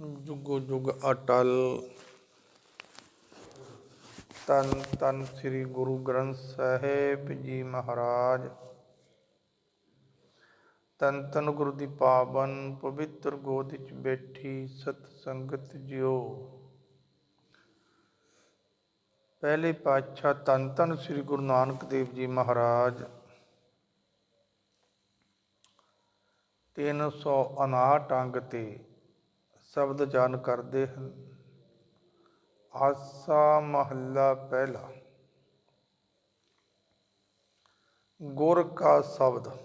ਜੁਗੋ ਜੁਗ ਅਟਲ। ਤਨ ਤਨ ਸ੍ਰੀ ਗੁਰੂ ਗ੍ਰੰਥ ਸਾਹਿਬ ਜੀ ਮਹਾਰਾਜ। ਤਨ ਤਨ ਗੁਰੂ ਦੀ ਪਾਵਨ ਪਵਿੱਤਰ ਗੋਦ ਵਿੱਚ ਬੈਠੀ ਸਤ ਸੰਗਤ ਜਿਓ ਪਹਿਲੇ ਪਾਤਸ਼ਾਹ ਤਨ ਤਨ ਸ੍ਰੀ ਗੁਰੂ ਨਾਨਕ ਦੇਵ ਜੀ ਮਹਾਰਾਜ। 359 ਅੰਗ ਤੇ ਸ਼ਬਦ ਜਾਨ ਕਰਦੇ ਹਨ। ਆਸਾ ਮਹੱਲਾ ਪਹਿਲਾ। ਗੁਰ ਕਾ ਸ਼ਬਦ।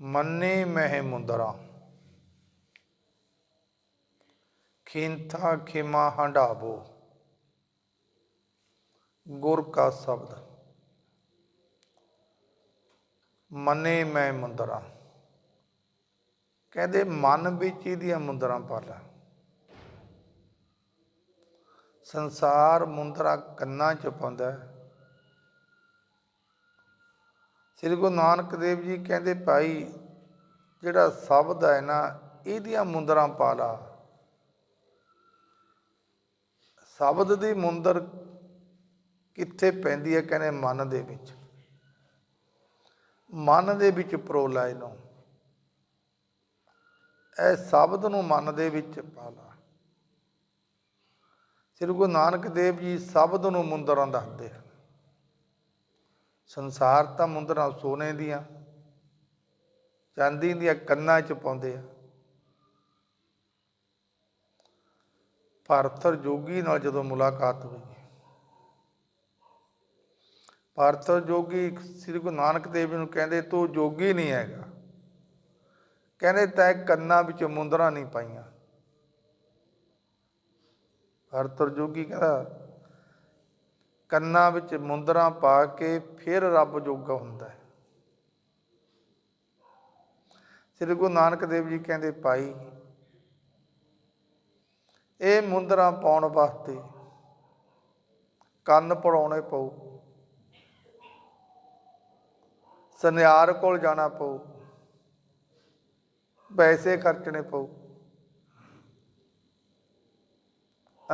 ਮੰਨੇ ਮਹਿ ਮੁੰਦਰਾ। ਖਿੰਥਾ ਖਿਮਾ ਹੰਡਾਵੋ ਗੁਰ ਕਾ ਸ਼ਬਦ। ਮੰਨੇ ਮੈਂ ਮੁੰਦਰਾ। ਕਹਿੰਦੇ ਮਨ ਵਿੱਚ ਇਹਦੀਆਂ ਮੁੰਦਰਾਂ ਪਾਲਾ ਸੰਸਾਰ ਮੁੰਦਰਾ ਕੰਨਾਂ ਚ ਪਾਉਂਦਾ ਸ੍ਰੀ ਗੁਰੂ ਨਾਨਕ ਦੇਵ ਜੀ ਕਹਿੰਦੇ, ਭਾਈ, ਜਿਹੜਾ ਸ਼ਬਦ ਹੈ ਨਾ, ਇਹਦੀਆਂ ਮੁੰਦਰਾਂ ਪਾਲਾ ਸ਼ਬਦ ਦੀ ਮੁੰਦਰ ਕਿੱਥੇ ਪੈਂਦੀ ਹੈ? ਕਹਿੰਦੇ, ਮਨ ਦੇ ਵਿੱਚ। ਮਨ ਦੇ ਵਿੱਚ ਪਰੋਲਾ ਇਹਨੂੰ ਇਹ ਸ਼ਬਦ ਨੂੰ ਮਨ ਦੇ ਵਿੱਚ ਪਾ ਲਾ ਸ੍ਰੀ ਗੁਰੂ ਨਾਨਕ ਦੇਵ ਜੀ ਸ਼ਬਦ ਨੂੰ ਮੁੰਦਰਾਂ ਦੱਸਦੇ ਹਨ। ਸੰਸਾਰ ਤਾਂ ਮੁੰਦਰਾਂ ਸੋਨੇ ਦੀਆਂ, ਚਾਂਦੀ ਦੀਆਂ ਕੰਨਾਂ 'ਚ ਪਾਉਂਦੇ ਆ। ਭਾਰਤਰ ਜੋਗੀ ਨਾਲ ਜਦੋਂ ਮੁਲਾਕਾਤ ਹੋਈ ਭਾਰਤਰ ਜੋਗੀ ਸ੍ਰੀ ਗੁਰੂ ਨਾਨਕ ਦੇਵ ਜੀ ਨੂੰ ਕਹਿੰਦੇ, ਤੂੰ ਜੋਗੀ ਨਹੀਂ ਹੈਗਾ। ਕਹਿੰਦੇ ਤੈ ਕੰਨਾਂ ਵਿੱਚ ਮੁੰਦਰਾਂ ਨਹੀਂ ਪਾਈਆਂ। ਭਾਰਤਰ ਜੋਗੀ ਕਹਿੰਦਾ, ਕੰਨਾਂ ਵਿੱਚ ਮੁੰਦਰਾਂ ਪਾ ਕੇ ਫਿਰ ਰੱਬ ਜੋਗਾ ਹੁੰਦਾ ਹੈ। ਸ੍ਰੀ ਗੁਰੂ ਨਾਨਕ ਦੇਵ ਜੀ ਕਹਿੰਦੇ, ਭਾਈ, ਇਹ ਮੁੰਦਰਾਂ ਪਾਉਣ ਵਾਸਤੇ ਕੰਨ ਪੜਾਉਣੇ ਪਊ, ਸੁਨਿਆਰ ਕੋਲ ਜਾਣਾ ਪਊ। ਪੈਸੇ ਖਰਚਣੇ ਪਊ।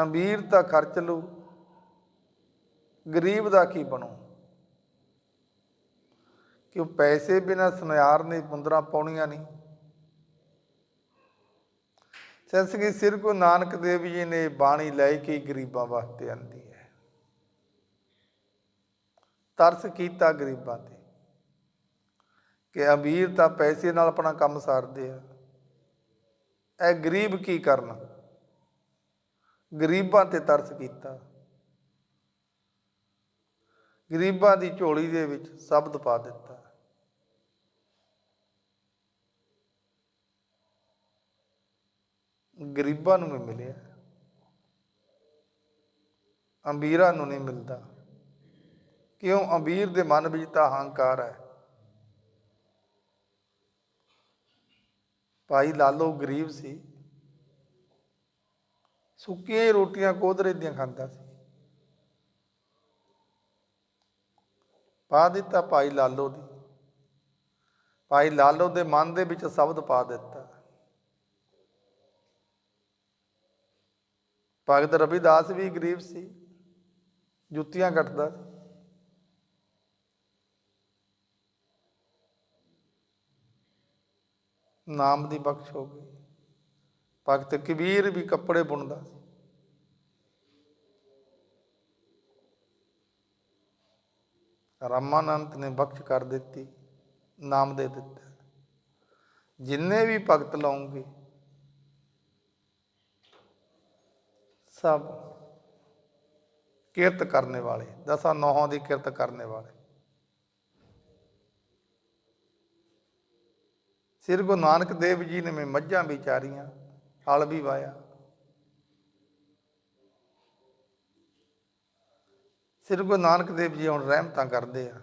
ਅਮੀਰ ਤਾਂ ਖਰਚ ਲੂ ਗਰੀਬ ਦਾ ਕੀ ਬਣੂ? ਕਿਉਂ ਪੈਸੇ ਬਿਨਾ ਸੁਨਿਆਰ ਨੇ, ਮੁੰਦਰਾਂ ਪਾਉਣੀਆਂ ਨਹੀਂ ਸੰਸਕੀ ਸਿਰ ਕੋ ਨਾਨਕ ਦੇਵ ਜੀ ਨੇ ਬਾਣੀ ਲੈ ਕੇ ਗਰੀਬਾਂ ਵਾਸਤੇ ਆਂਦੀ ਹੈ। ਤਰਸ ਕੀਤਾ ਗਰੀਬਾਂ ਤੇ ਕਿ ਅਮੀਰ ਤਾਂ ਪੈਸੇ ਨਾਲ ਆਪਣਾ ਕੰਮ ਸਾਰਦੇ ਆ। ਇਹ ਗਰੀਬ ਕੀ ਕਰਨ? ਗਰੀਬਾਂ ਤੇ ਤਰਸ ਕੀਤਾ। ਗਰੀਬਾਂ ਦੀ ਝੋਲੀ ਦੇ ਵਿੱਚ ਸ਼ਬਦ ਪਾ ਦਿੱਤਾ। ਗਰੀਬਾਂ ਨੂੰ ਵੀ ਮਿਲਿਆ। ਅਮੀਰਾਂ ਨੂੰ ਨਹੀਂ ਮਿਲਦਾ। ਕਿਉਂ? ਅਮੀਰ ਦੇ ਮਨ ਵਿੱਚ ਤਾਂ ਹੰਕਾਰ ਹੈ। ਭਾਈ ਲਾਲੋ ਗਰੀਬ ਸੀ। ਸੁੱਕੀਆਂ ਹੀ ਰੋਟੀਆਂ ਕੋਦਰੇ ਦੀਆਂ ਖਾਂਦਾ ਸੀ। ਪਾ ਦਿੱਤਾ ਭਾਈ ਲਾਲੋ ਦੀ। ਭਾਈ ਲਾਲੋ ਦੇ ਮਨ ਦੇ ਵਿੱਚ ਸ਼ਬਦ ਪਾ ਦਿੱਤਾ। ਭਗਤ ਰਵਿਦਾਸ ਵੀ ਗਰੀਬ ਸੀ। ਜੁੱਤੀਆਂ ਕੱਟਦਾ ਸੀ। ਨਾਮ ਦੀ ਬਖਸ਼ ਹੋ ਗਈ। ਭਗਤ ਕਬੀਰ ਵੀ ਕੱਪੜੇ ਬੁਣਦਾ ਸੀ। ਰਾਮਾਨੰਦ ਨੇ ਬਖਸ਼ ਕਰ ਦਿੱਤੀ, ਨਾਮ ਦੇ ਦਿੱਤਾ। ਜਿੰਨੇ ਵੀ ਭਗਤ ਲਾਉਂਗੇ, ਸਭ ਕਿਰਤ ਕਰਨੇ ਵਾਲੇ, ਦਸਾਂ ਨੌਹਾਂ ਦੀ ਕਿਰਤ ਕਰਨੇ ਵਾਲੇ। ਸ੍ਰੀ ਗੁਰੂ ਨਾਨਕ ਦੇਵ ਜੀ ਨੇ ਮੈਂ ਮੱਝਾਂ ਵੀ ਚਾਰੀਆਂ ਹਲ ਵੀ ਵਾਇਆ। ਸ੍ਰੀ ਗੁਰੂ ਨਾਨਕ ਦੇਵ ਜੀ ਹੁਣ ਰਹਿਮਤਾਂ ਕਰਦੇ ਆ।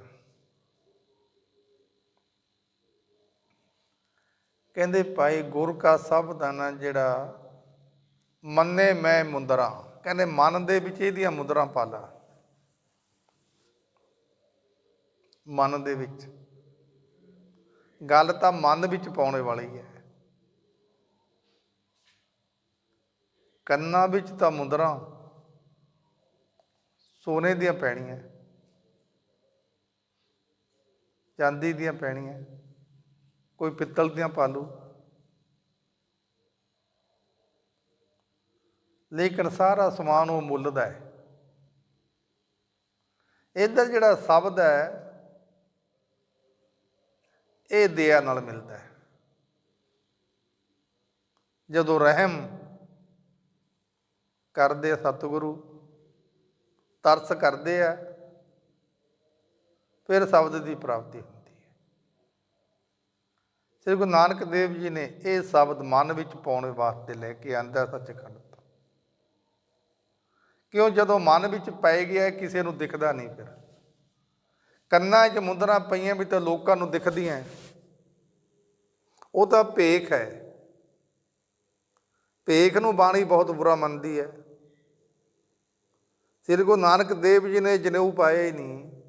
ਕਹਿੰਦੇ, ਭਾਈ ਗੁਰ ਕਾ ਸ਼ਬਦ ਨਾ ਜਿਹੜਾ ਮੰਨੇ ਮੈਂ ਮੁੰਦਰਾ। ਕਹਿੰਦੇ, ਮਨ ਦੇ ਵਿੱਚ ਇਹਦੀਆਂ ਮੁੰਦਰਾਂ ਪਾਲਾ। ਮਨ ਦੇ ਵਿੱਚ। ਗੱਲ ਤਾਂ ਮਨ ਵਿੱਚ ਪਾਉਣੇ ਵਾਲੀ ਹੈ। ਕੰਨਾਂ ਵਿੱਚ ਤਾਂ ਮੁੰਦਰਾਂ, ਸੋਨੇ ਦੀਆਂ ਪੈਣੀਆਂ, ਚਾਂਦੀ ਦੀਆਂ ਪੈਣੀਆਂ, ਕੋਈ ਪਿੱਤਲ ਦੀਆਂ ਪਾ ਲੇਕਿਨ ਸਾਰਾ ਸਮਾਨ ਉਹ ਮੁੱਲ ਦਾ ਹੈ। ਇੱਧਰ ਜਿਹੜਾ ਸ਼ਬਦ ਹੈ ਇਹ ਦਇਆ ਨਾਲ ਮਿਲਦਾ ਹੈ। ਜਦੋਂ ਰਹਿਮ ਕਰਦੇ ਆ ਸਤਿਗੁਰੂ, ਤਰਸ ਕਰਦੇ ਆ, ਫਿਰ ਸ਼ਬਦ ਦੀ ਪ੍ਰਾਪਤੀ ਹੁੰਦੀ ਹੈ। ਸ੍ਰੀ ਗੁਰੂ ਨਾਨਕ ਦੇਵ ਜੀ ਨੇ ਇਹ ਸ਼ਬਦ ਮਨ ਵਿੱਚ ਪਾਉਣ ਵਾਸਤੇ ਲੈ ਕੇ ਆਂਦਾ ਸੱਚਖੰਡ ਕਿਉਂ? ਜਦੋਂ ਮਨ ਵਿੱਚ ਪੈ ਗਿਆ, ਕਿਸੇ ਨੂੰ ਦਿਖਦਾ ਨਹੀਂ ਫਿਰ। ਕੰਨਾਂ 'ਚ ਮੁੰਦਰਾਂ ਪਈਆਂ ਵੀ ਤਾਂ ਲੋਕਾਂ ਨੂੰ ਦਿਖਦੀਆਂ ਉਹ ਤਾਂ ਭੇਖ ਹੈ ਭੇਖ ਨੂੰ ਬਾਣੀ ਬਹੁਤ ਬੁਰਾ ਮੰਨਦੀ ਹੈ ਸ੍ਰੀ ਗੁਰੂ ਨਾਨਕ ਦੇਵ ਜੀ ਨੇ ਜਨੇਊ ਪਾਏ ਹੀ ਨਹੀਂ।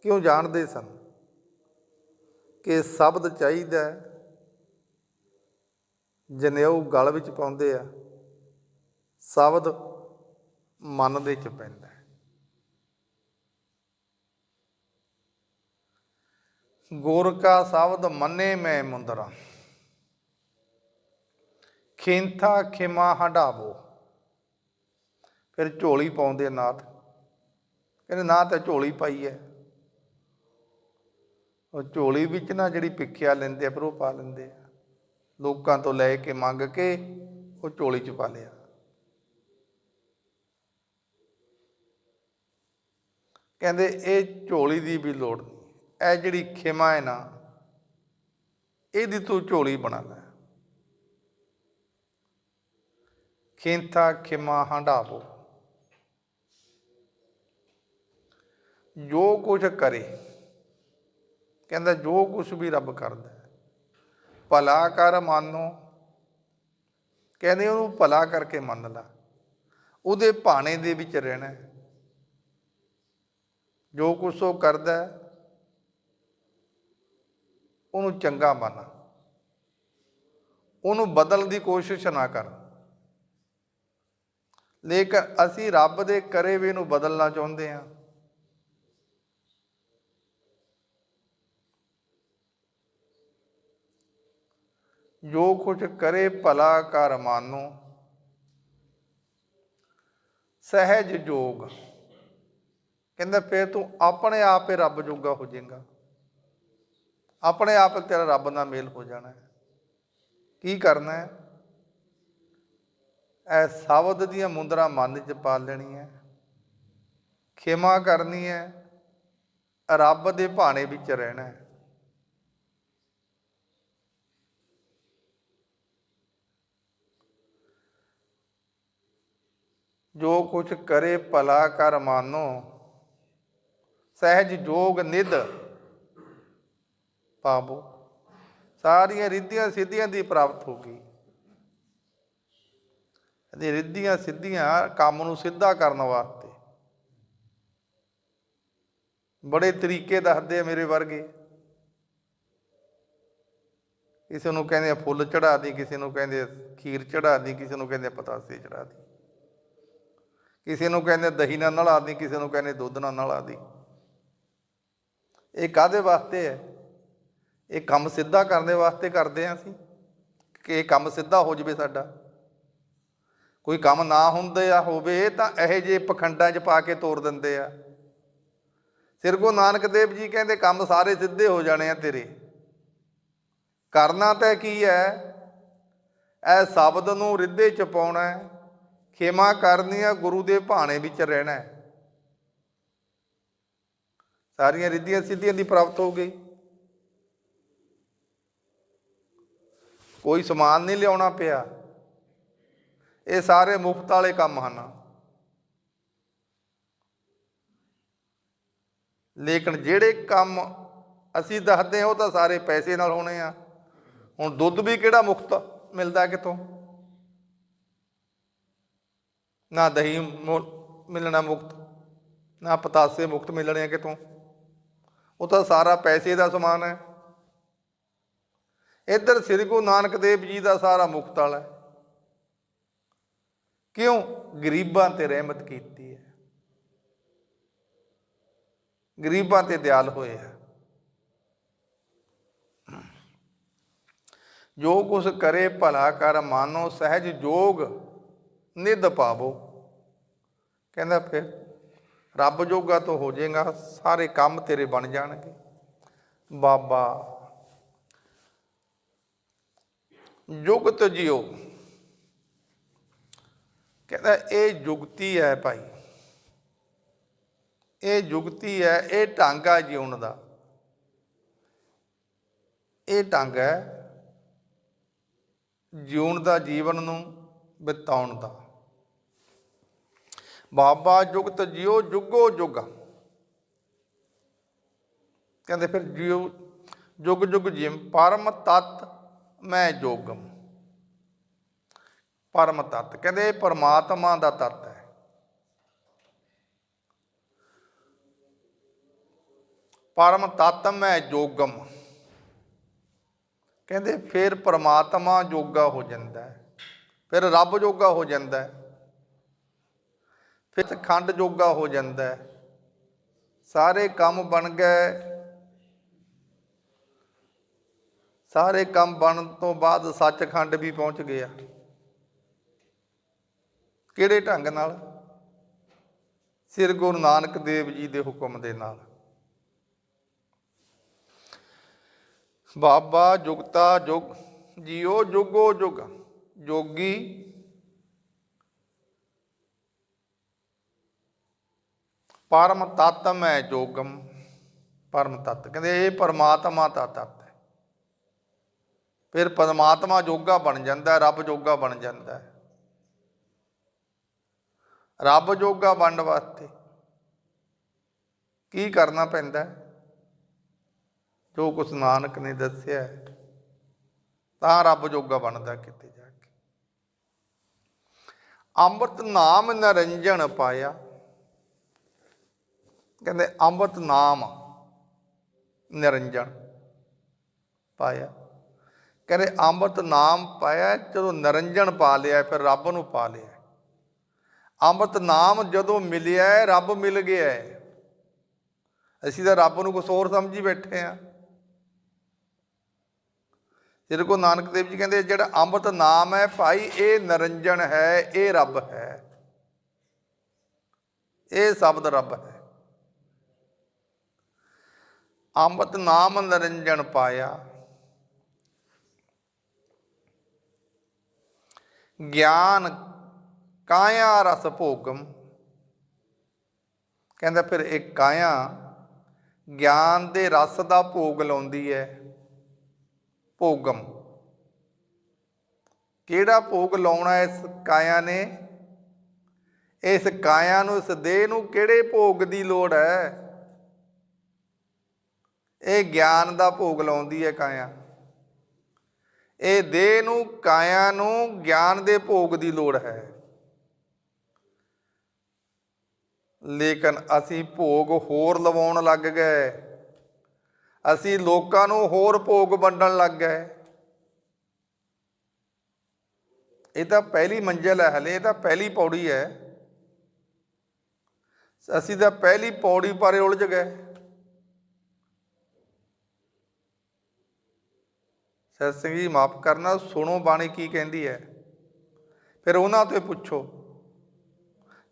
ਕਿਉਂ ਜਾਣਦੇ ਸਨ? ਕਿ ਸ਼ਬਦ ਚਾਹੀਦਾ ਜਨੇਊ ਗਲ ਵਿੱਚ ਪਾਉਂਦੇ ਆ। ਸ਼ਬਦ ਮਨ ਦੇ ਚ ਪੈਂਦਾ ਹੈ। ਗੁਰ ਕਾ ਸ਼ਬਦ ਮੰਨੇ ਮੈਂ ਮੁੰਦਰਾ। ਖਿੰਥਾ ਖਿਮਾ ਹੰਡਾਵੋ ਫਿਰ ਝੋਲੀ ਪਾਉਂਦੇ ਆ ਨਾਥ। ਕਹਿੰਦੇ ਨਾ ਤਾਂ ਝੋਲੀ ਪਾਈ ਹੈ। ਉਹ ਝੋਲੀ ਵਿੱਚ ਨਾ ਜਿਹੜੀ ਪਿੱਖਿਆ ਲੈਂਦੇ ਆ, ਫਿਰ ਉਹ ਪਾ ਲੈਂਦੇ ਆ। ਲੋਕਾਂ ਤੋਂ ਲੈ ਕੇ ਮੰਗ ਕੇ ਉਹ ਝੋਲੀ ਚ ਪਾ ਲਿਆ। ਕਹਿੰਦੇ ਇਹ ਝੋਲੀ ਦੀ ਵੀ ਲੋੜ ਨਹੀਂ। ਇਹ ਜਿਹੜੀ ਖਿਮਾ ਹੈ ਨਾ, ਇਹਦੀ ਤੂੰ ਝੋਲੀ ਬਣਾ ਲੈ। ਖਿੰਥਾ ਖਿਮਾ ਹੰਡਾਵੋ ਜੋ ਕੁਝ ਕਰੇ, ਕਹਿੰਦਾ ਜੋ ਕੁਝ ਵੀ ਰੱਬ ਕਰਦਾ ਭਲਾ ਕਰ ਮੰਨੋ। ਕਹਿੰਦੇ ਉਹਨੂੰ ਭਲਾ ਕਰਕੇ ਮੰਨ ਲਾ। ਉਹਦੇ ਭਾਣੇ ਦੇ ਵਿੱਚ ਰਹਿਣਾ ਜੋ ਕੁਝ ਉਹ ਕਰਦਾ ਉਹਨੂੰ ਚੰਗਾ ਮੰਨ। ਉਹਨੂੰ ਬਦਲਣ ਦੀ ਕੋਸ਼ਿਸ਼ ਨਾ ਕਰ। ਲੇਕਿਨ ਅਸੀਂ ਰੱਬ ਦੇ ਕਰੇ ਵੀ ਨੂੰ ਬਦਲਣਾ ਚਾਹੁੰਦੇ ਹਾਂ। ਜੋ ਕੁਝ ਕਰੇ ਭਲਾ ਕਰ ਮਾਨੋ। ਸਹਿਜ ਜੋਗ। ਕਹਿੰਦਾ, ਫੇਰ ਤੂੰ ਆਪਣੇ ਆਪ ਹੀ ਰੱਬ ਜੋਗਾ ਹੋ ਜਾਏਗਾ। ਆਪਣੇ ਆਪ ਤੇਰਾ ਰੱਬ ਨਾਲ ਮੇਲ ਹੋ ਜਾਣਾ ਹੈ। ਕੀ ਕਰਨਾ ਹੈ? ਇਹ ਸ਼ਬਦ ਦੀਆਂ ਮੁੰਦਰਾ ਮਨ 'ਚ ਪਾ ਹੈ। ਖਿਮਾ ਕਰਨੀ ਹੈ। ਰੱਬ ਦੇ ਭਾਣੇ ਵਿੱਚ ਰਹਿਣਾ ਹੈ। ਜੋ ਕੁਛ ਕਰੇ ਭਲਾ ਕਰ ਮਾਨੋ ਸਹਿਜ ਜੋਗ ਨਿਧ ਪਾਵੋ। ਸਾਰੀਆਂ ਰਿੱਧੀਆਂ ਸਿੱਧੀਆਂ ਦੀ ਪ੍ਰਾਪਤ ਹੋ ਗਈ। ਇਹਦੀ ਰਿੱਧੀਆਂ ਸਿੱਧੀਆਂ ਕੰਮ ਨੂੰ ਸਿੱਧਾ ਕਰਨ ਵਾਸਤੇ। ਬੜੇ ਤਰੀਕੇ ਦੱਸਦੇ ਆ ਮੇਰੇ ਵਰਗੇ। ਕਿਸੇ ਨੂੰ ਕਹਿੰਦੇ ਆ ਫੁੱਲ ਚੜਾ ਦੀ, ਕਿਸੇ ਨੂੰ ਕਹਿੰਦੇ ਖੀਰ ਚੜਾ ਦੀ, ਕਿਸੇ ਨੂੰ ਕਹਿੰਦੇ ਪਤਾਸੇ ਚੜਾ ਦੀ। ਕਿਸੇ ਨੂੰ ਕਹਿੰਦੇ ਦਹੀਂ ਨਾਲ ਨਲਾ ਦੀ, ਕਿਸੇ ਨੂੰ ਕਹਿੰਦੇ ਦੁੱਧ ਨਾਲ ਨਲਾ ਦੀ। ਇਹ ਕਾਦੇ ਵਾਸਤੇ ਹੈ? ਇਹ ਕੰਮ ਸਿੱਧਾ ਕਰਨ ਦੇ ਵਾਸਤੇ ਕਰਦੇ ਆ ਅਸੀਂ ਕਿ ਇਹ ਕੰਮ ਸਿੱਧਾ ਹੋ ਜਵੇ ਸਾਡਾ। ਕੋਈ ਕੰਮ ਨਾ ਹੁੰਦੇ ਆ ਹੋਵੇ ਤਾਂ ਇਹੋ ਜਿਹੇ ਪਖੰਡਾਂ 'ਚ ਪਾ ਕੇ ਤੋੜ ਦਿੰਦੇ ਆ। ਸਿਰ ਕੋ ਨਾਨਕ ਦੇਵ ਜੀ ਕਹਿੰਦੇ, ਕੰਮ ਸਾਰੇ ਸਿੱਧੇ ਹੋ ਜਾਣੇ ਆ ਤੇਰੇ। ਕਰਨਾ ਤਾਂ ਕੀ ਹੈ? ਇਹ ਸ਼ਬਦ ਨੂੰ ਰਿੱਧੇ ਚ ਪਾਉਣਾ ਹੈ। ਖੇਮਾ ਕਰਨੀ ਆ, ਗੁਰੂ ਦੇ ਭਾਣੇ ਵਿੱਚ ਰਹਿਣਾ ਹੈ। ਸਾਰੀਆਂ ਰਿੱਧੀਆਂ ਸਿੱਧੀਆਂ ਦੀ ਪ੍ਰਾਪਤ ਹੋ ਗਈ। ਕੋਈ ਸਮਾਨ ਨਹੀਂ ਲਿਆਉਣਾ ਪਿਆ। ਇਹ ਸਾਰੇ ਮੁਫਤ ਵਾਲੇ ਕੰਮ ਹਨ। ਲੇਕਿਨ ਜਿਹੜੇ ਕੰਮ ਅਸੀਂ ਦੱਸਦੇ ਹਾਂ, ਉਹ ਤਾਂ ਸਾਰੇ ਪੈਸੇ ਨਾਲ ਹੋਣੇ ਆ। ਹੁਣ ਦੁੱਧ ਵੀ ਕਿਹੜਾ ਮੁਫਤ ਮਿਲਦਾ ਕਿਤੋਂ ਨਾ ਦਹੀਂ ਮਿਲਣਾ ਮੁਕਤ ਨਾ ਪਤਾਸੇ ਮੁਕਤ ਮਿਲਣੇ ਆ ਕਿਤੋਂ ਉਹ ਤਾਂ ਸਾਰਾ ਪੈਸੇ ਦਾ ਸਮਾਨ ਹੈ। ਇੱਧਰ ਸ੍ਰੀ ਗੁਰੂ ਨਾਨਕ ਦੇਵ ਜੀ ਦਾ ਸਾਰਾ ਮੁਖਤਲ ਹੈ। ਕਿਉਂ? ਗਰੀਬਾਂ ਤੇ ਰਹਿਮਤ ਕੀਤੀ ਹੈ। ਗਰੀਬਾਂ ਤੇ ਦਿਆਲ ਹੋਏ ਹੈ। ਜੋ ਕੁਛ ਕਰੇ ਭਲਾ ਕਰ, ਮਾਨੋ ਸਹਿਜ ਜੋਗ ਨਿਧ ਪਾਵੋ। ਕਹਿੰਦਾ ਫਿਰ ਰੱਬ ਜੋਗਾ ਤੋਂ ਹੋ ਜਾਏਗਾ, ਸਾਰੇ ਕੰਮ ਤੇਰੇ ਬਣ ਜਾਣਗੇ। ਬਾਬਾ, ਜੁਗਤ ਜਿਓ। ਕਹਿੰਦਾ, ਇਹ ਯੁਗਤੀ ਹੈ ਭਾਈ। ਇਹ ਯੁਗਤੀ ਹੈ, ਇਹ ਢੰਗ ਹੈ ਜਿਉਣ ਦਾ। ਇਹ ਢੰਗ ਹੈ ਜਿਉਣ ਦਾ, ਜੀਵਨ ਨੂੰ ਬਿਤਾਉਣ ਦਾ। ਬਾਬਾ ਜੁਗਤ ਜਿਉ ਜੁਗੋ ਜੁਗ। ਕਹਿੰਦੇ ਫਿਰ ਜਿਉ ਜੁਗ ਜੁਗ ਜਿਮ, ਪਰਮ ਤਤ ਮੈਂ ਜੋਗਮ। ਪਰਮ ਤਤ, ਕਹਿੰਦੇ ਪਰਮਾਤਮਾ ਦਾ ਤਤ ਹੈ। ਪਰਮ ਤਤ ਮੈਂ ਜੋਗਮ। ਕਹਿੰਦੇ ਫਿਰ ਪਰਮਾਤਮਾ ਜੋਗਾ ਹੋ ਜਾਂਦਾ ਹੈ। ਫਿਰ ਰੱਬ ਜੋਗਾ ਹੋ ਜਾਂਦਾ ਹੈ। ਫਿਰ ਖੰਡ ਜੋਗਾ ਹੋ ਜਾਂਦਾ ਸਾਰੇ ਕੰਮ ਬਣ ਗਏ। ਸਾਰੇ ਕੰਮ ਬਣਨ ਤੋਂ ਬਾਅਦ ਸੱਚਖੰਡ ਵੀ ਪਹੁੰਚ ਗਿਆ। ਕਿਹੜੇ ਢੰਗ ਨਾਲ? ਸ੍ਰੀ ਗੁਰੂ ਨਾਨਕ ਦੇਵ ਜੀ ਦੇ ਹੁਕਮ ਦੇ ਨਾਲ। ਬਾਬਾ ਜੁਗਤਾ ਜੁਗ ਜਿਉ ਜੁਗੋ ਜੁਗ, ਜੋਗੀ ਪਰਮ ਤਤ ਹੈ ਜੋਗਮ, ਪਰਮ ਤਤ। ਕਹਿੰਦੇ ਇਹ ਪਰਮਾਤਮਾ ਦਾ ਤਤ ਹੈ। ਫਿਰ ਪਰਮਾਤਮਾ ਜੋਗਾ ਬਣ ਜਾਂਦਾ, ਰੱਬ ਜੋਗਾ ਬਣ ਜਾਂਦਾ ਰੱਬ ਜੋਗਾ ਬਣਨ ਵਾਸਤੇ ਕੀ ਕਰਨਾ ਪੈਂਦਾ ਜੋ ਕੁਛ ਨਾਨਕ ਨੇ ਦੱਸਿਆ ਤਾਂ ਰੱਬ ਜੋਗਾ ਬਣਦਾ ਕਿਤੇ ਜਾ ਕੇ। ਅੰਮ੍ਰਿਤ ਨਾਮ ਨਰੰਜਨ ਪਾਇਆ। ਕਹਿੰਦੇ ਅੰਮ੍ਰਿਤ ਨਾਮ ਨਿਰੰਜਨ ਪਾਇਆ। ਕਹਿੰਦੇ ਅੰਮ੍ਰਿਤ ਨਾਮ ਪਾਇਆ ਜਦੋਂ ਨਿਰੰਜਨ ਪਾ ਲਿਆ ਫਿਰ ਰੱਬ ਨੂੰ ਪਾ ਲਿਆ। ਅੰਮ੍ਰਿਤ ਨਾਮ ਜਦੋਂ ਮਿਲਿਆ ਹੈ, ਰੱਬ ਮਿਲ ਗਿਆ। ਹੈ। ਅਸੀਂ ਤਾਂ ਰੱਬ ਨੂੰ ਕੁਛ ਹੋਰ ਸਮਝੀ ਬੈਠੇ ਆ। ਸ੍ਰੀ ਗੁਰੂ ਨਾਨਕ ਦੇਵ ਜੀ ਕਹਿੰਦੇ ਜਿਹੜਾ ਅੰਮ੍ਰਿਤ ਨਾਮ ਹੈ ਭਾਈ ਇਹ ਨਿਰੰਜਨ ਹੈ ਇਹ ਰੱਬ ਹੈ। ਇਹ ਸ਼ਬਦ ਰੱਬ ਹੈ। ਅੰਮ੍ਰਿਤ ਨਾਮ ਨਿਰੰਜਨ ਪਾਇਆ। ਗਿਆਨ ਕਾਇਆ ਰਸ ਭੋਗਮ। ਕਹਿੰਦਾ ਫਿਰ ਇਹ ਕਾਇਆ ਗਿਆਨ ਦੇ ਰਸ ਦਾ ਭੋਗ ਲਾਉਂਦੀ ਹੈ। ਭੋਗਮ। ਕਿਹੜਾ ਭੋਗ ਲਾਉਣਾ ਇਸ ਕਾਇਆ ਨੇ? ਇਸ ਕਾਇਆ ਨੂੰ, ਇਸ ਦੇਹ ਨੂੰ ਕਿਹੜੇ ਭੋਗ ਦੀ ਲੋੜ ਹੈ? ਇਹ ਗਿਆਨ ਦਾ ਭੋਗ ਲਾਉਂਦੀ ਹੈ ਕਾਇਆ। ਇਹ ਦੇਹ ਨੂੰ, ਕਾਇਆ ਨੂੰ ਗਿਆਨ ਦੇ ਭੋਗ ਦੀ ਲੋੜ ਹੈ। ਲੇਕਿਨ ਅਸੀਂ ਭੋਗ ਹੋਰ ਲਵਾਉਣ ਲੱਗ ਗਏ। ਅਸੀਂ ਲੋਕਾਂ ਨੂੰ ਹੋਰ ਭੋਗ ਵੰਡਣ ਲੱਗ ਗਏ। ਇਹ ਤਾਂ ਪਹਿਲੀ ਮੰਜ਼ਿਲ ਹੈ ਹਲੇ, ਇਹ ਤਾਂ ਪਹਿਲੀ ਪੌੜੀ ਹੈ। ਅਸੀਂ ਤਾਂ ਪਹਿਲੀ ਪੌੜੀ ਪਰ ਉਲਝ ਗਏ। ਸਤ ਸਿੰਘ ਜੀ, ਮਾਫ ਕਰਨਾ, ਸੁਣੋ ਬਾਣੀ ਕੀ ਕਹਿੰਦੀ ਹੈ। ਫਿਰ ਉਹਨਾਂ ਤੋਂ ਪੁੱਛੋ,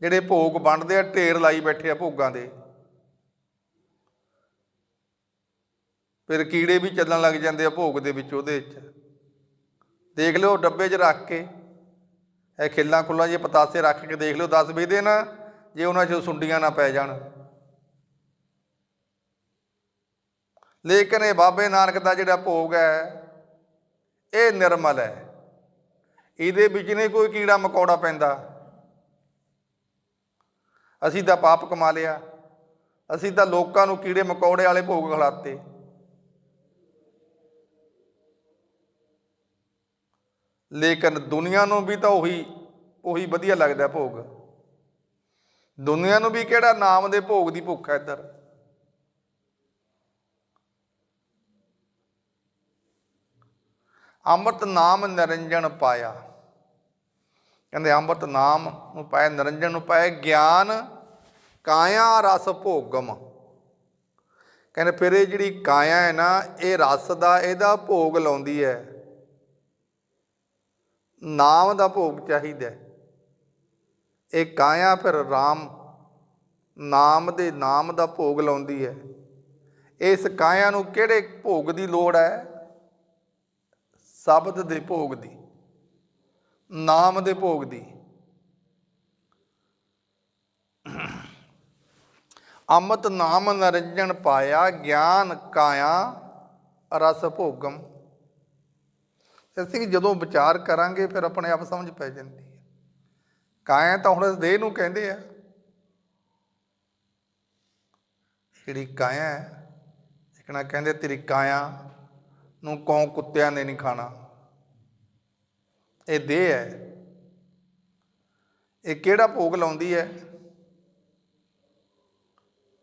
ਜਿਹੜੇ ਭੋਗ ਵੰਡਦੇ ਆ, ਢੇਰ ਲਾਈ ਬੈਠੇ ਆ ਭੋਗਾਂ ਦੇ। ਫਿਰ ਕੀੜੇ ਵੀ ਚੱਲਣ ਲੱਗ ਜਾਂਦੇ ਆ ਭੋਗ ਦੇ ਵਿੱਚ ਉਹਦੇ ਵਿੱਚ। ਦੇਖ ਲਿਓ, ਡੱਬੇ 'ਚ ਰੱਖ ਕੇ, ਇਹ ਖਿੱਲਾਂ ਖੁੱਲਾਂ ਜੇ ਪਤਾਸੇ ਰੱਖ ਕੇ ਦੇਖ ਲਿਓ 10 20 ਨਾ, ਜੇ ਉਹਨਾਂ 'ਚ ਸੁੰਡੀਆਂ ਨਾ ਪੈ ਜਾਣ। ਲੇਕਿਨ ਇਹ ਬਾਬੇ ਨਾਨਕ ਦਾ ਜਿਹੜਾ ਭੋਗ ਹੈ ਇਹ ਨਿਰਮਲ ਹੈ। ਇਹਦੇ ਵਿੱਚ ਨਹੀਂ ਕੋਈ ਕੀੜਾ ਮਕੌੜਾ ਪੈਂਦਾ। ਅਸੀਂ ਤਾਂ ਪਾਪ ਕਮਾ ਲਿਆ। ਅਸੀਂ ਤਾਂ ਲੋਕਾਂ ਨੂੰ ਕੀੜੇ ਮਕੌੜੇ ਵਾਲੇ ਭੋਗ ਖਿਲਾਤੇ। ਲੇਕਿਨ ਦੁਨੀਆ ਨੂੰ ਵੀ ਤਾਂ ਉਹੀ ਉਹੀ ਵਧੀਆ ਲੱਗਦਾ ਭੋਗ। ਦੁਨੀਆ ਨੂੰ ਵੀ ਕਿਹੜਾ ਨਾਮ ਦੇ ਭੋਗ ਦੀ ਭੁੱਖ ਹੈ ਇੱਧਰ? ਅੰਮ੍ਰਿਤ ਨਾਮ ਨਿਰੰਜਨ ਪਾਇਆ। ਕਹਿੰਦੇ ਅੰਮ੍ਰਿਤ ਨਾਮ ਨੂੰ ਪਾਇਆ, ਨਿਰੰਜਨ ਨੂੰ ਪਾਇਆ, ਗਿਆਨ ਕਾਇਆ ਰਸ ਭੋਗਮ। ਕਹਿੰਦੇ ਫਿਰ ਇਹ ਜਿਹੜੀ ਕਾਇਆ ਹੈ ਨਾ, ਇਹ ਰਸ ਦਾ, ਇਹਦਾ ਭੋਗ ਲਾਉਂਦੀ ਹੈ। ਨਾਮ ਦਾ ਭੋਗ ਚਾਹੀਦਾ ਇਹ ਕਾਇਆ ਫਿਰ RAM ਨਾਮ ਦੇ ਨਾਮ ਦਾ ਭੋਗ ਲਾਉਂਦੀ ਹੈ। ਇਸ ਕਾਇਆ ਨੂੰ ਕਿਹੜੇ ਭੋਗ ਦੀ ਲੋੜ ਹੈ? ਸ਼ਬਦ ਦੇ ਭੋਗ ਦੀ, ਨਾਮ ਦੇ ਭੋਗ ਦੀ। ਅੰਮ੍ਰਿਤ ਨਾਮ ਨਰੰਜਨ ਪਾਇਆ, ਗਿਆਨ ਕਾਇਆ, ਰਸ ਭੋਗਮ। ਅਸੀਂ ਜਦੋਂ ਵਿਚਾਰ ਕਰਾਂਗੇ, ਫਿਰ ਆਪਣੇ ਆਪ ਸਮਝ ਪੈ ਜਾਂਦੀ ਹੈ। ਕਾਇਆ ਤਾਂ ਹੁਣ ਇਸ ਦੇਹ ਨੂੰ ਕਹਿੰਦੇ ਆ। ਜਿਹੜੀ ਕਾਇਆ ਹੈ ਇਕਣਾ ਕਹਿੰਦੇ ਤੇਰੀ ਕਾਇਆ ਨੂੰ ਕੌਂ ਕੁੱਤਿਆਂ ਨੇ ਨਹੀਂ ਖਾਣਾ। ਇਹ ਦੇਹ ਹੈ। ਇਹ ਕਿਹੜਾ ਭੋਗ ਲਾਉਂਦੀ ਹੈ?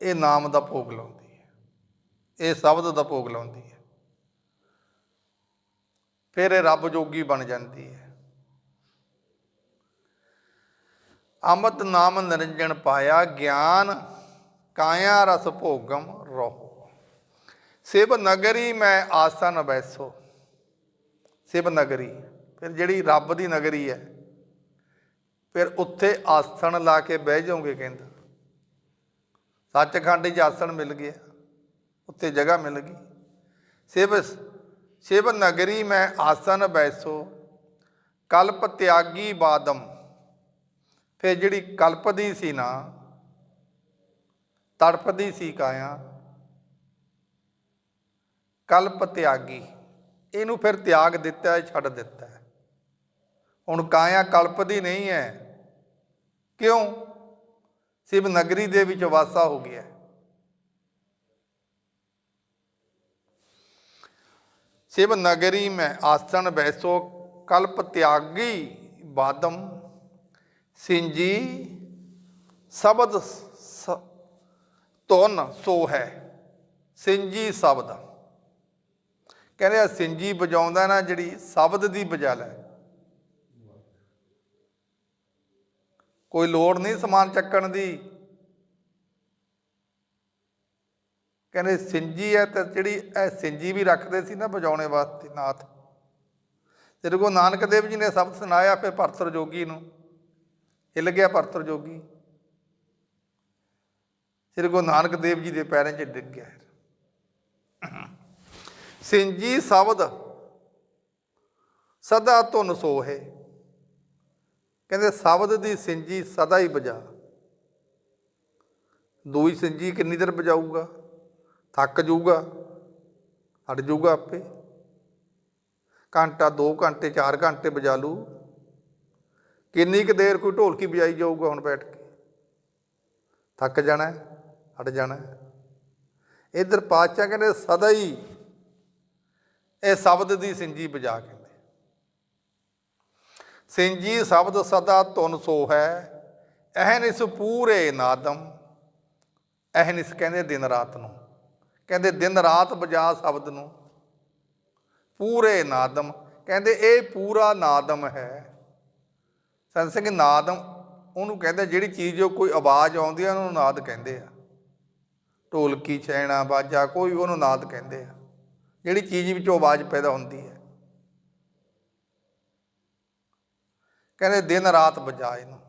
ਇਹ ਨਾਮ ਦਾ ਭੋਗ ਲਾਉਂਦੀ ਹੈ। ਇਹ ਸ਼ਬਦ ਦਾ ਭੋਗ ਲਾਉਂਦੀ ਹੈ। ਫਿਰ ਇਹ ਰੱਬ ਜੋਗੀ ਬਣ ਜਾਂਦੀ ਹੈ। ਅੰਮ੍ਰਿਤ ਨਾਮ ਨਿਰੰਜਨ ਪਾਇਆ, ਗਿਆਨ ਕਾਇਆ ਰਸ ਭੋਗਮ ਰਹੋ। ਸਿਵ ਨਗਰੀ ਮੈਂ ਆਸਨ ਬੈਸੋ। ਸਿਵ ਨਗਰੀ, ਫਿਰ ਜਿਹੜੀ ਰੱਬ ਦੀ ਨਗਰੀ ਹੈ, ਫਿਰ ਉੱਥੇ ਆਸਣ ਲਾ ਕੇ ਬਹਿ ਜਾਓਗੇ ਕਹਿੰਦਾ। ਸੱਚਖੰਡ 'ਚ ਆਸਣ ਮਿਲ ਗਿਆ, ਉੱਥੇ ਜਗ੍ਹਾ ਮਿਲ ਗਈ। ਸਿਵ ਸਿਵ ਨਗਰੀ ਮੈਂ ਆਸਣ ਬੈਸੋ। ਕਲਪ ਤਿਆਗੀ ਬਾਦਮ, ਫਿਰ ਜਿਹੜੀ ਕਲਪ ਦੀ ਸੀ ਨਾ, ਤੜਪਦੀ ਸੀ ਕਾਇਆ ਕਲਪ ਤਿਆਗੀ। ਇਹਨੂੰ ਫਿਰ ਤਿਆਗ ਦਿੱਤਾ ਹੈ ਛੱਡ ਦਿੱਤਾ। ਹੈ ਹੁਣ ਕਾਇਆ ਕਲਪ ਦੀ ਨਹੀਂ ਹੈ। ਕਿਉਂ? ਸਿਵ ਨਗਰੀ ਦੇ ਵਿੱਚ ਵਾਸਾ ਹੋ ਗਿਆ। ਸਿਵ ਨਗਰੀ ਮੈਂ ਆਸਣ ਬੈਸੋ ਕਲਪ ਤਿਆਗੀ ਬਾਦਮ। ਸਿੰਜੀ ਸ਼ਬਦ ਸ- ਧੁਨ ਸੋ ਹੈ ਸਿੰਜੀ ਸ਼ਬਦ। ਕਹਿੰਦੇ ਆ, ਸਿੰਜੀ ਵਜਾਉਂਦਾ ਨਾ ਜਿਹੜੀ ਸ਼ਬਦ ਦੀ ਵਜਾ ਲੈ। ਕੋਈ ਲੋੜ ਨਹੀਂ ਸਮਾਨ ਚੱਕਣ ਦੀ। ਕਹਿੰਦੇ ਸਿੰਜੀ ਹੈ ਤੇ ਜਿਹੜੀ ਇਹ ਸਿੰਜੀ ਵੀ ਰੱਖਦੇ ਸੀ ਨਾ ਵਜਾਉਣੇ ਵਾਸਤੇ ਨਾਥ। ਤੇਰੇ ਕੋ ਨਾਨਕ ਦੇਵ ਜੀ ਨੇ ਸ਼ਬਦ ਸੁਣਾਇਆ, ਫਿਰ ਭਰਤਰ ਜੋਗੀ ਨੂੰ। ਹਿੱਲ ਗਿਆ ਭਰਤਰ ਜੋਗੀ। ਸ੍ਰੀ ਗੁਰੂ ਨਾਨਕ ਦੇਵ ਜੀ ਦੇ ਪੈਰਾਂ 'ਚ ਡਿੱਗ ਗਿਆ। ਸਿੰਜੀ ਸ਼ਬਦ, ਸਦਾ ਧੁਨ ਸੋਹੇ। ਕਹਿੰਦੇ ਸ਼ਬਦ ਦੀ ਸਿੰਜੀ ਸਦਾ ਹੀ ਬਜਾ। ਦੂਈ ਸਿੰਜੀ ਕਿੰਨੀ ਦੇਰ ਬਜਾਊਗਾ? ਥੱਕ ਜਾਊਗਾ ਹਟ ਜਾਊਗਾ ਆਪੇ। ਘੰਟਾ 2 ਘੰਟੇ 4 ਘੰਟੇ ਬਜਾ ਲੂ। ਕਿੰਨੀ ਕੁ ਦੇਰ ਕੋਈ ਢੋਲਕੀ ਵਜਾਈ ਜਾਊਗਾ ਹੁਣ ਬੈਠ ਕੇ? ਥੱਕ ਜਾਣਾ ਹਟ ਜਾਣਾ ਹੈ। ਇੱਧਰ ਪਾਤਸ਼ਾਹ ਕਹਿੰਦੇ ਸਦਾ ਹੀ ਇਹ ਸ਼ਬਦ ਦੀ ਸਿੰਜੀ ਬਜਾ ਕਹਿੰਦੇ ਸਿੰਜੀ ਸ਼ਬਦ ਸਦਾ ਧੁਨ ਸੋ ਹੈ ਅਹਨਿਸ ਪੂਰੇ ਨਾਦਮ ਅਹਨਿਸ ਕਹਿੰਦੇ ਦਿਨ ਰਾਤ ਨੂੰ। ਕਹਿੰਦੇ ਦਿਨ ਰਾਤ ਬਜਾ ਸ਼ਬਦ ਨੂੰ। ਪੂਰੇ ਨਾਦਮ, ਕਹਿੰਦੇ ਇਹ ਪੂਰਾ ਨਾਦਮ ਹੈ। ਸੰਤ ਸਿੰਘ ਨਾਦਮ, ਉਹਨੂੰ ਕਹਿੰਦੇ ਜਿਹੜੀ ਚੀਜ਼ ਜੋ ਕੋਈ ਆਵਾਜ਼ ਆਉਂਦੀ ਹੈ ਉਹਨੂੰ ਨਾਦ ਕਹਿੰਦੇ ਆ। ਢੋਲਕੀ, ਛੈਣਾ, ਬਾਜਾ, ਕੋਈ ਉਹਨੂੰ ਨਾਦ ਕਹਿੰਦੇ ਆ। ਜਿਹੜੀ ਚੀਜ਼ ਵਿੱਚੋਂ ਆਵਾਜ਼ ਪੈਦਾ ਹੁੰਦੀ ਹੈ। ਕਹਿੰਦੇ ਦਿਨ ਰਾਤ ਵਜਾ ਇਹਨੂੰ,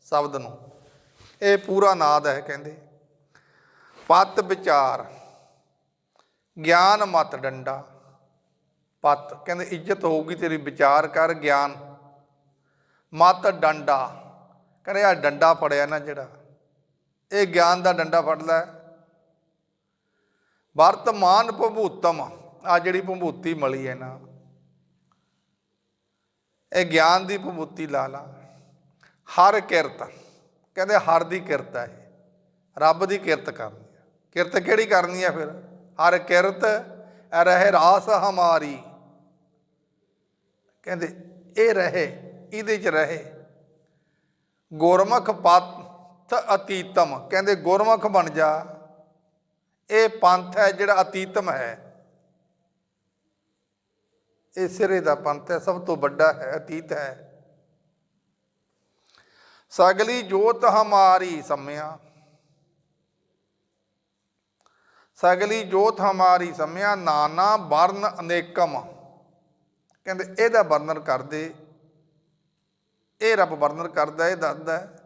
ਸ਼ਬਦ ਨੂੰ। ਇਹ ਪੂਰਾ ਨਾਦ ਹੈ ਕਹਿੰਦੇ। ਪਤ ਵਿਚਾਰ, ਗਿਆਨ ਮਤ ਡੰਡਾ। ਪਤ, ਕਹਿੰਦੇ ਇੱਜ਼ਤ ਹੋਊਗੀ ਤੇਰੀ ਵਿਚਾਰ ਕਰ ਗਿਆਨ। ਮਤ ਡੰਡਾ, ਕਹਿੰਦੇ ਆ ਡੰਡਾ ਫੜਿਆ ਨਾ ਜਿਹੜਾ। ਇਹ ਗਿਆਨ ਦਾ ਡੰਡਾ ਫੜ ਲੈ ਵਰਤਮਾਨ ਭਭੂਤਮ ਆ ਜਿਹੜੀ ਭਭੂਤੀ ਮਲੀ ਹੈ ਨਾ, ਇਹ ਗਿਆਨ ਦੀ ਭਭੂਤੀ ਲਾ ਲਾ। ਹਰ ਕਿਰਤ, ਕਹਿੰਦੇ ਹਰ ਦੀ ਕਿਰਤ ਹੈ ਇਹ। ਰੱਬ ਦੀ ਕਿਰਤ ਕਰਨੀ ਹੈ। ਕਿਰਤ ਕਿਹੜੀ ਕਰਨੀ ਹੈ ਫਿਰ? ਹਰ ਕਿਰਤ ਰਹਿ ਰਾਸ ਹਮਾਰੀ। ਕਹਿੰਦੇ ਇਹ ਰਹੇ, ਇਹਦੇ ਚ ਰਹੇ। ਗੁਰਮੁਖ ਪਥ ਅਤੀਤਮ, ਕਹਿੰਦੇ ਗੁਰਮੁਖ ਬਣ ਜਾ। ਇਹ ਪੰਥ ਹੈ ਜਿਹੜਾ ਅਤੀਤਮ ਹੈ। ਇਹ ਸਿਰੇ ਦਾ ਪੰਥ ਹੈ, ਸਭ ਤੋਂ ਵੱਡਾ ਹੈ, ਅਤੀਤ ਹੈ। ਸਗਲੀ ਜੋਤ ਹਮਾਰੀ ਸਮਿਆ। ਸਗਲੀ ਜੋਤ ਹਮਾਰੀ ਸਮਿਆ, ਨਾਨਾ ਵਰਨ ਅਨੇਕਮ। ਕਹਿੰਦੇ ਇਹਦਾ ਵਰਣਨ ਕਰਦੇ। ਇਹ ਰੱਬ ਵਰਣਨ ਕਰਦਾ, ਇਹ ਦੱਸਦਾ ਹੈ।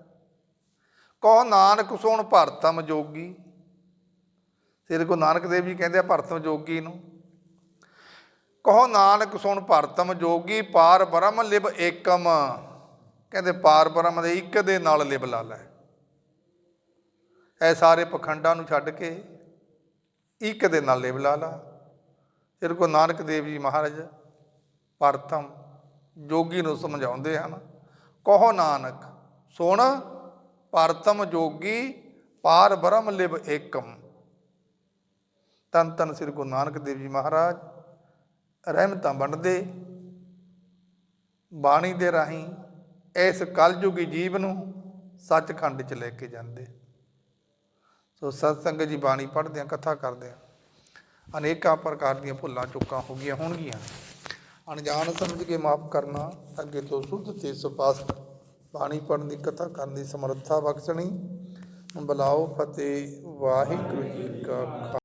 ਕਹੋ ਨਾਨਕ ਸੁਣ ਭਰਤਮ ਜੋਗੀ। ਸ੍ਰੀ ਗੁਰੂ ਨਾਨਕ ਦੇਵ ਜੀ ਕਹਿੰਦੇ ਆ ਭਰਤਮ ਜੋਗੀ ਨੂੰ ਕਹੋ ਨਾਨਕ ਸੁਣ ਭਰਤਮ ਜੋਗੀ ਪਾਰ ਬ੍ਰਹਮ ਲਿਬ ਏਕਮ। ਕਹਿੰਦੇ ਪਾਰ ਬ੍ਰਹਮ ਦੇ ਇੱਕ ਦੇ ਨਾਲ ਲਿਬ ਲਾ ਲੈ। ਇਹ ਸਾਰੇ ਪਖੰਡਾਂ ਨੂੰ ਛੱਡ ਕੇ ਇੱਕ ਦੇ ਨਾਲ ਲਿਬ ਲਾ ਲਾ। ਸ੍ਰੀ ਗੁਰੂ ਨਾਨਕ ਦੇਵ ਜੀ ਮਹਾਰਾਜ ਪਰਤਮ ਜੋਗੀ ਨੂੰ ਸਮਝਾਉਂਦੇ ਹਨ, ਕਹੋ ਨਾਨਕ ਸੁਣ ਭਰਤਮ ਜੋਗੀ ਪਾਰ ਬ੍ਰਹਮ ਲਿਬ ਏਕਮ। ਤਨ ਤਨ ਸ੍ਰੀ ਗੁਰੂ ਨਾਨਕ ਦੇਵ ਜੀ ਮਹਾਰਾਜ। ਰਹਿਮਤਾਂ ਵੰਡਦੇ, ਬਾਣੀ ਦੇ ਰਾਹੀਂ ਇਸ ਕਲਯੁਗੀ ਜੀਵ ਨੂੰ ਸੱਚਖੰਡ ਚ ਲੈ ਕੇ ਜਾਂਦੇ। ਸੋ ਸਤਸੰਗ ਜੀ ਬਾਣੀ ਪੜ੍ਹਦੇ ਆ, ਕਥਾ ਕਰਦੇ ਆ। ਅਨੇਕਾਂ ਪ੍ਰਕਾਰ ਦੀਆਂ ਭੁੱਲਾਂ ਚੁੱਕਾਂ ਹੋ ਗਈਆਂ ਹੋਣਗੀਆਂ। ਅਣਜਾਣ ਸਮਝ ਕੇ ਮਾਫ ਕਰਨਾ, ਅੱਗੇ ਤੋਂ ਸੁੱਧ ਤੇ ਸਪਾਸ। ਬਾਣੀ ਪੜ੍ਹਨ ਦੀ, ਕਥਾ ਕਰਨ ਦੀ ਸਮਰੱਥਾ ਬਖਸ਼ਣੀ। ਬੁਲਾਓ ਫਤਿਹ, ਵਾਹਿਗੁਰੂ ਜੀ ਕਾ ਖਾਲਸਾ।